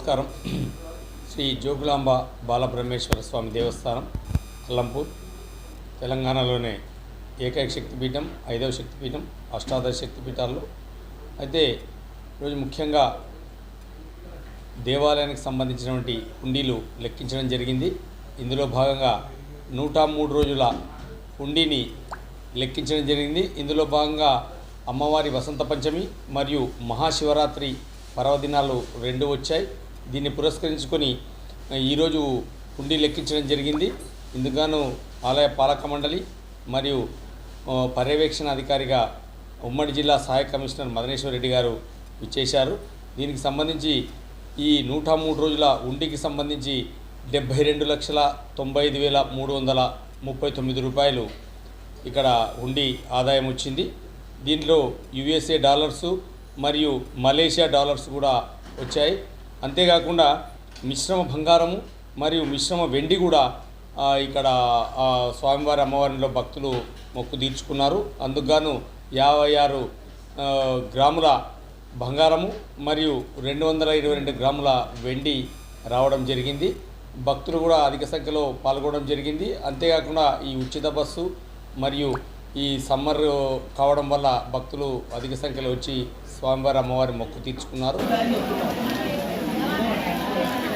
నమస్కారం. శ్రీ జోగులాంబ బాలబ్రహ్మేశ్వర స్వామి దేవస్థానం అల్లంపూర్ తెలంగాణలోనే ఏకైక శక్తిపీఠం ఐదవ శక్తిపీఠం అష్టాదశ శక్తిపీఠాల్లో. అయితే ఈరోజు ముఖ్యంగా దేవాలయానికి సంబంధించినటువంటి హుండీలు లెక్కించడం జరిగింది. ఇందులో భాగంగా నూట మూడు రోజుల హుండీని లెక్కించడం జరిగింది. ఇందులో భాగంగా అమ్మవారి వసంత పంచమి మరియు మహాశివరాత్రి పర్వదినాలు రెండు వచ్చాయి. దీన్ని పురస్కరించుకొని ఈరోజు హుండీ లెక్కించడం జరిగింది. ఇందుగాను ఆలయ పాలక మండలి మరియు పర్యవేక్షణ అధికారిగా ఉమ్మడి జిల్లా సహాయ కమిషనర్ మదనేశ్వర్ రెడ్డి గారు ఇచ్చేశారు దీనికి సంబంధించి ఈ నూట మూడు రోజుల ఉండికి సంబంధించి డెబ్భై రెండు లక్షల తొంభై ఐదు వేల మూడు వందల ముప్పై తొమ్మిది రూపాయలు ఇక్కడ ఉండి ఆదాయం వచ్చింది. దీంట్లో యుఎస్ఏ డాలర్సు మరియు మలేషియా డాలర్స్ కూడా వచ్చాయి. అంతేకాకుండా మిశ్రమ బంగారము మరియు మిశ్రమ వెండి కూడా ఇక్కడ స్వామివారి అమ్మవారిలో భక్తులు మొక్కు తీర్చుకున్నారు. అందుకుగాను యాభై ఆరు గ్రాముల బంగారము మరియు రెండు వందల ఇరవై రెండు గ్రాముల వెండి రావడం జరిగింది. భక్తులు కూడా అధిక సంఖ్యలో పాల్గొనడం జరిగింది. అంతేకాకుండా ఈ ఉచిత బస్సు మరియు ఈ సమ్మర్ కావడం వల్ల భక్తులు అధిక సంఖ్యలో వచ్చి స్వామివారి అమ్మవారి మొక్కు తీర్చుకున్నారు. Thank you.